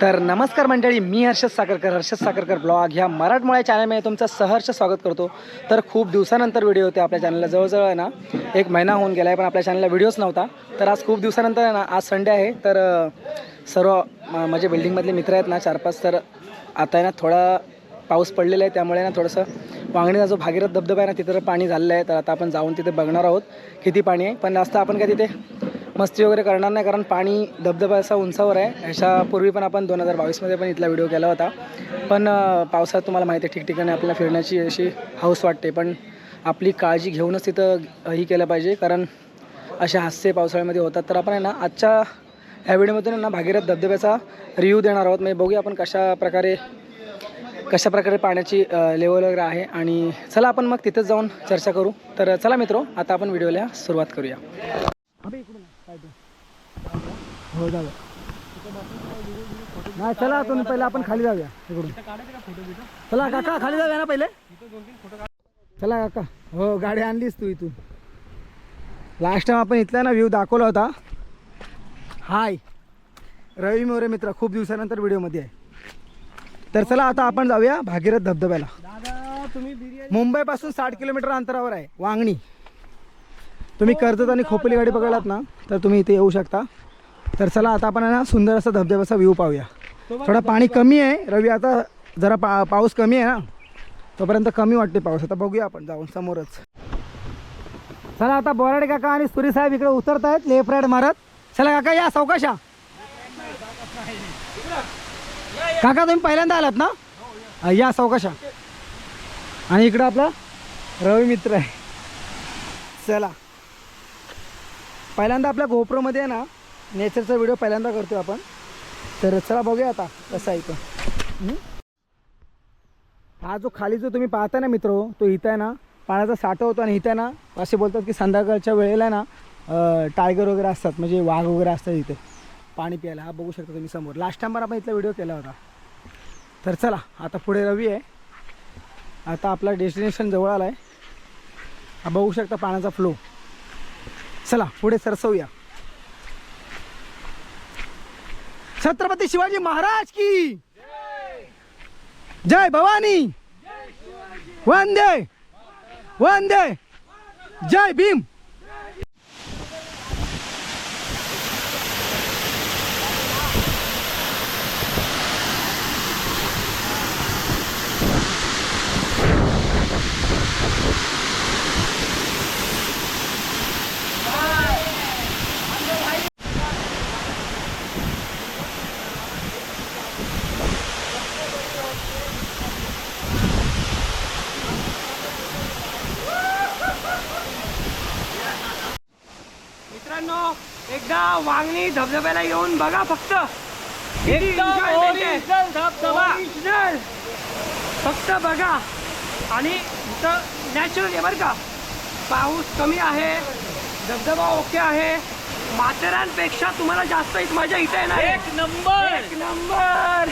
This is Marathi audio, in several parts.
तर नमस्कार मंडळी मी हर्षद साखरकर हर्षद साखरकर ब्लॉग. ह्या मराठमोळ्या चॅनलमध्ये तुमचं सहर्ष स्वागत करतो. तर खूप दिवसानंतर व्हिडिओ होते आपल्या चॅनलला. जवळजवळ आहे ना एक महिना होऊन गेला आहे पण आपल्या चॅनलला व्हिडिओच नव्हता. तर आज खूप दिवसानंतर आहे ना आज संडे आहे. तर सर्व म- माझे बिल्डिंगमधले मित्र आहेत ना चार पाच तर आता आहे ना थोडा पाऊस पडलेला आहे. त्यामुळे ना थोडंसं वांगणीचा जो भागीरथ धबधबा आहे ना तिथं पाणी झालेलं आहे. तर आता आपण जाऊन तिथे बघणार आहोत किती पाणी आहे. पण जास्त आपण काय तिथे मस्ती वगैरे करणार नाही कारण पाणी धबधबा असा उंचावर आहे. ह्याच्यापूर्वी पण आपण दोन हजार बावीसमध्ये पण इथला व्हिडिओ केला होता. पण पावसात तुम्हाला माहिती आहे ठिकठिकाणी आपल्याला फिरण्याची अशी हौस वाटते. पण आपली काळजी घेऊनच तिथं ही केलं पाहिजे. कारण असे हास्य पावसाळ्यामध्ये होतात. तर आपण आहे ना आजच्या ह्या व्हिडिओमधून ना भागीरथ धबधब्याचा रिव्ह्यू देणार आहोत. म्हणजे बघूया आपण कशा प्रकारे कशा प्रकारे पाण्याची लेवल वगैरे आहे. आणि चला आपण मग तिथंच जाऊन चर्चा करू. तर चला मित्रो आता आपण व्हिडिओला सुरुवात करूया. हो जाऊया नाही चला तुम्ही पहिले आपण खाली जाऊया इकडून. चला काका खाली जाऊया ना पहिले. चला काका. हो गाडी आणलीस तू इथून. लास्ट टाइम आपण इथला ना व्ह्यू दाखवला होता. हाय रवी मोरे मित्र खूप दिवसानंतर व्हिडिओमध्ये आहे. तर चला आता आपण जाऊया भागीरथ धबधब्याला. मुंबईपासून साठ किलोमीटर अंतरावर आहे वांगणी. तुम्ही कर्जत आणि खोपली गाडी पकडलात ना तर तुम्ही इथे येऊ शकता. तर चला आता आपण आहे ना सुंदर असा धबधब्याचा व्ह्यू पाहूया. थोडा पाणी कमी आहे रवी आता जरा पा पाऊस कमी आहे ना तोपर्यंत कमी वाटते पाऊस. आता बघूया आपण जाऊन समोरच. चला आता बोराडे काका आणि सुरी साहेब इकडे उतरत आहेत लेफ्ट राईट मारत. चला काका या सावकाशा काका तुम्ही पहिल्यांदा आलात ना? या सौकाशा आणि इकडं आपला रवी मित्र आहे. चला. पहिल्यांदा आपल्या गोप्रोमध्ये आहे ना नेचरचा व्हिडिओ पहिल्यांदा करतो आपण. तर चला बघूया आता कसं आहे इथं हा जो खाली जो तुम्ही पाहता ना मित्र तो इथं आहे ना पाण्याचा साठा होतो आणि इथं आहे ना असे बोलतात की संध्याकाळच्या वेळेला आहे ना टायगर वगैरे असतात म्हणजे वाघ वगैरे असतात इथे. पाणी प्यायला हा बघू शकता तुम्ही समोर. लास्ट टाइम आपण इथला व्हिडिओ केला होता. तर चला आता पुढे रवी आहे. आता आपला डेस्टिनेशन जवळ आला आहे हा बघू शकता पाण्याचा फ्लो चला पुढे सरसवूया. छत्रपती शिवाजी महाराज की? जय भवानी. वंदे. वंदे. जय भीम. एकदा वांगणी धबधब्याला येऊन बघा फक्त. ओरिजिनल फक्त बघा. आणि इथं नॅचरल आहे बरं का. पाऊस कमी आहे. धबधबा ओके आहे. माथेरानपेक्षा तुम्हाला जास्त मजा इथे येणार. एक नंबर. एक नंबर.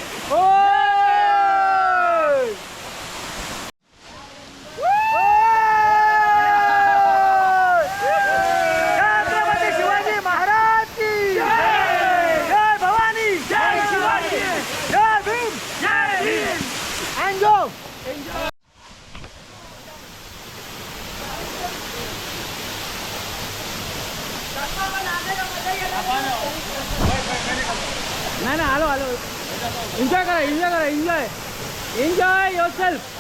छत्रपती शिवाजी महाराज की जय भवानी जय शिवाजी जय भीम जय भीम एन्जॉय नाही नाही आलो आलो एन्जॉय करा एन्जॉय करा एन्जॉय एन्जॉय युअर सेल्फ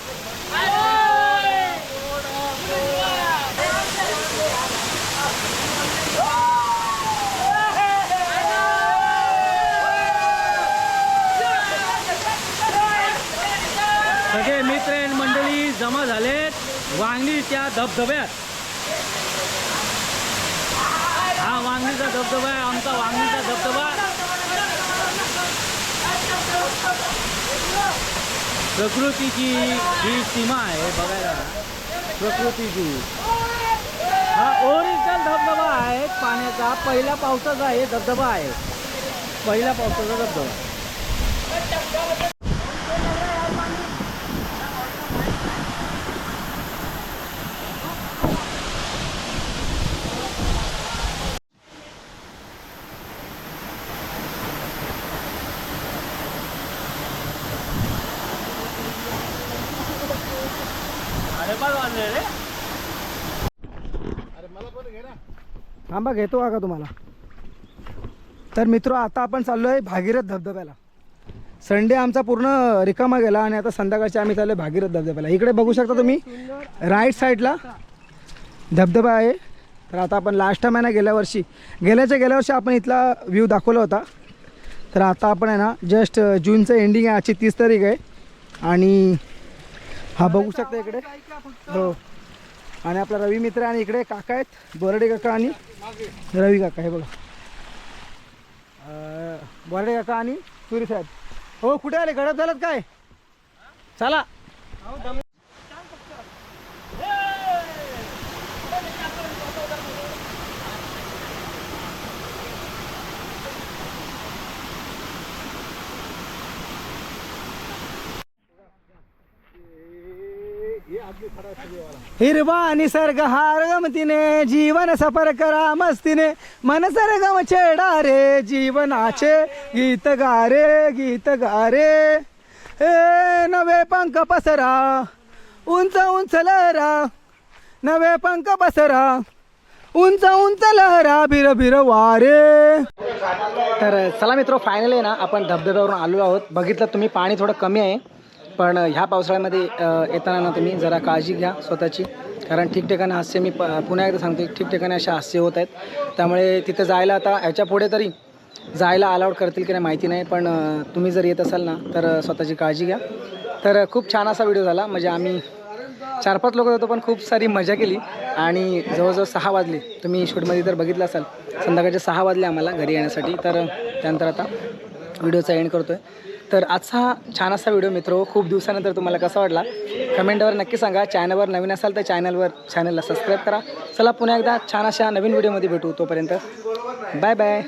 सगळे मित्र आणि मंडळी जमा झालेत. वांगणी त्या धबधब्यात. हा वांगणीचा धबधबा आहे आमचा वांगणीचा धबधबा. प्रकृतीची ही सीमा आहे बघायला. प्रकृतीची. हा ओरिजिनल धबधबा आहे. पाण्याचा पहिल्या पावसाचा हे धबधबा आहे. पहिल्या पावसाचा धबधबा. थांबा घेतो का तुम्हाला. तर मित्र आता आपण चाललो आहे भागीरथ धबधब्याला. संडे आमचा पूर्ण रिकामा गेला आणि आता संध्याकाळची आम्ही चाललो भागीरथ धबधब्याला. इकडे बघू शकता तुम्ही राईट साईडला धबधबा आहे. तर आता आपण लास्ट टाइम आहे ना गेल्या वर्षी. गेल्याच्या गेल्या वर्षी आपण इथला व्ह्यू दाखवला होता. तर आता आपण आहे ना जस्ट जूनचं एंडिंग आहे आजची तीस तारीख आहे. आणि हा बघू शकता इकडे. हो. आणि आपला रवी मित्र आणि इकडे काका आहेत बोराडे काका आणि रवी काका हे बघा. अं, बोराडे काका आणि सुरी साहेब. हो कुठे आले? गडप झालं काय? चला. हिरवा निसर्ग हार गमतीने जीवन सफर करा मस्तीने. मन सरगम छेडा रे जीवनाचे गीत गारे गीत गारे. हे नवे पंख पसरा उंच उंच लहरा. नवे पंख पसरा उंच उंच लहरा बिर बिर वारे. तर चला मित्र फायनल आहे ना आपण धबधब्यावरून आलो आहोत. बघितलं तुम्ही पाणी थोडं कमी आहे. पण ह्या पावसाळ्यामध्ये येताना ना तुम्ही जरा काळजी घ्या स्वतःची. कारण ठिकठिकाणी हास्य मी प पुन्हा एकदा सांगते ठिकठिकाणी असे हास्य होत आहेत. त्यामुळे तिथं जायला आता ह्याच्या पुढे तरी जायला अलाउड करतील की नाही माहिती नाही. पण तुम्ही जर येत असाल ना तर स्वतःची काळजी घ्या. तर खूप छान असा व्हिडिओ झाला. म्हणजे आम्ही चार पाच लोक होतो पण खूप सारी मजा केली. आणि जवळजवळ सहा वाजले. तुम्ही शूटमध्ये जर बघितलं असाल. संध्याकाळचे सहा वाजले आम्हाला घरी येण्यासाठी. तर त्यानंतर आता व्हिडिओचा एंड करतो आहे तर आजचा छान असा व्हिडिओ मित्र खूप दिवसानंतर तुम्हाला कसा वाटला? कमेंटवर नक्की सांगा. चॅनलवर नवीन असाल तर चॅनलवर चॅनलला सबस्क्राईब करा. चला पुन्हा एकदा छान अशा नवीन व्हिडिओमध्ये भेटू. तोपर्यंत बाय बाय